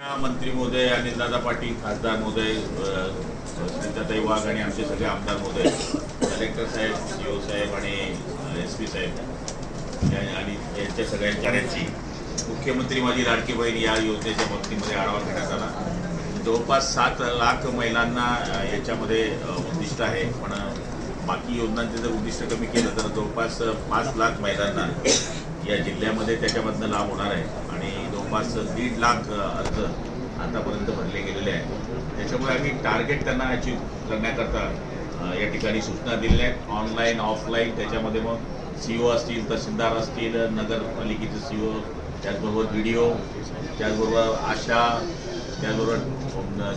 मंत्री महोदय आणि दादा पाटील खासदार महोदय स्मिताताई वाघ आणि आमचे सगळे आमदार महोदय कलेक्टर साहेब सी ओ साहेब आणि एस पी साहेब आणि यांच्या सगळ्यांच्या मुख्यमंत्री माझी लाडकी बहीण या योजनेच्या बाबतीमध्ये आढावा घेण्यात आला. जवळपास सात लाख महिलांना याच्यामध्ये उद्दिष्ट आहे. पण बाकी योजनांचे जर उद्दिष्ट कमी केलं तर जवळपास पाच लाख महिलांना या जिल्ह्यामध्ये त्याच्यामधनं लाभ होणार आहे. जवळपास दीड लाख अर्ज आतापर्यंत भरले गेलेले आहेत. त्याच्यामुळे आम्ही टार्गेट त्यांना अचीव करण्याकरता या ठिकाणी सूचना दिलेल्या आहेत. ऑनलाईन ऑफलाईन त्याच्यामध्ये मग सी ओ असतील तहसीलदार असतील नगरपालिकेचे सी ओ त्याचबरोबर व्हिडिओ त्याचबरोबर आशा त्याचबरोबर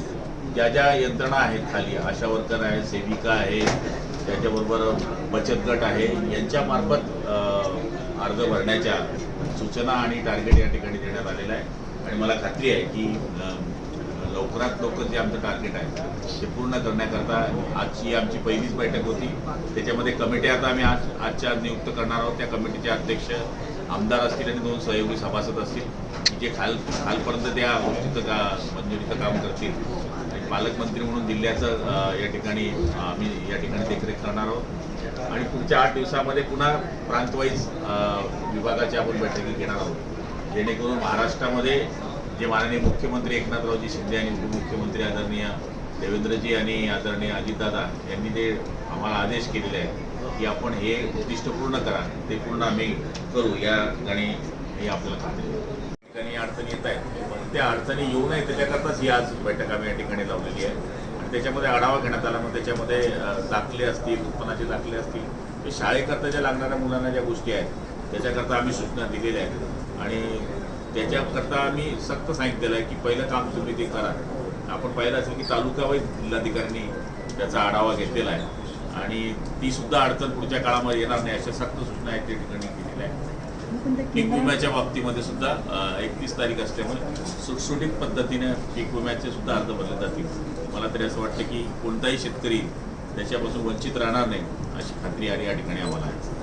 ज्या ज्या यंत्रणा आहेत खाली आशा वर्कर आहेत सेविका आहे त्याच्याबरोबर बचत गट आहे यांच्यामार्फत अर्ज भरण्याच्या सूचना आणि टार्गेट या ठिकाणी देण्यात आलेलं आहे. आणि मला खात्री आहे की लवकरात लवकर जे आमचं टार्गेट आहे ते पूर्ण करण्याकरता आजची आमची पहिलीच बैठक होती. त्याच्यामध्ये कमिटी आता आम्ही आज आजच्या आज नियुक्त करणार आहोत. त्या कमिटीचे अध्यक्ष आमदार असतील आणि दोन सहयोगी सभासद असतील. जे खाल खालपर्यंत त्या गोष्टीचं का मंजुरीचं काम करतील. आणि पालकमंत्री म्हणून जिल्ह्याचं या ठिकाणी आम्ही या ठिकाणी देखरेख करणार आहोत. आणि पुढच्या आठ दिवसामध्ये पुन्हा प्रांतवाईज विभागाच्या आपण बैठकी घेणार आहोत. जेणेकरून महाराष्ट्रामध्ये जे माननीय मुख्यमंत्री एकनाथरावजी शिंदे आणि उपमुख्यमंत्री आदरणीय देवेंद्रजी आणि आदरणीय अजितदादा यांनी जे आम्हाला आदेश केलेले आहेत की आपण हे उद्दिष्ट पूर्ण करा ते पूर्ण आम्ही करू या ठिकाणी हे आपल्याला खात्री अडचणी येत आहेत. पण त्या अडचणी येऊ नये त्याच्याकरताच ही आज बैठक आम्ही या ठिकाणी लावलेली आहे. आणि त्याच्यामध्ये आढावा घेण्यात आला मग त्याच्यामध्ये दाखले असतील उत्पन्नाचे दाखले असतील ते शाळेकरता ज्या लागणाऱ्या मुलांना ज्या गोष्टी आहेत त्याच्याकरता आम्ही सूचना दिलेल्या आहेत. आणि त्याच्याकरता आम्ही सक्त सांगितलेलं आहे की पहिलं काम तुम्ही ते करा. आपण पाहिलं असेल की तालुकावाईज जिल्हाधिकाऱ्यांनी त्याचा आढावा घेतलेला आहे. आणि ती सुद्धा अडचण पुढच्या काळामध्ये येणार नाही अशा सक्त सूचना आहेत त्या ठिकाणी दिलेल्या आहेत. पीक विम्याच्या बाबतीमध्ये सुद्धा एकतीस तारीख असल्यामुळे सुटसुटीत पद्धतीने पीक विम्याचे सुद्धा अर्ज भरले जातील. मला तरी असं वाटतं की कोणताही शेतकरी त्याच्यापासून वंचित राहणार नाही अशी खात्री आणि या ठिकाणी आम्हाला आहे.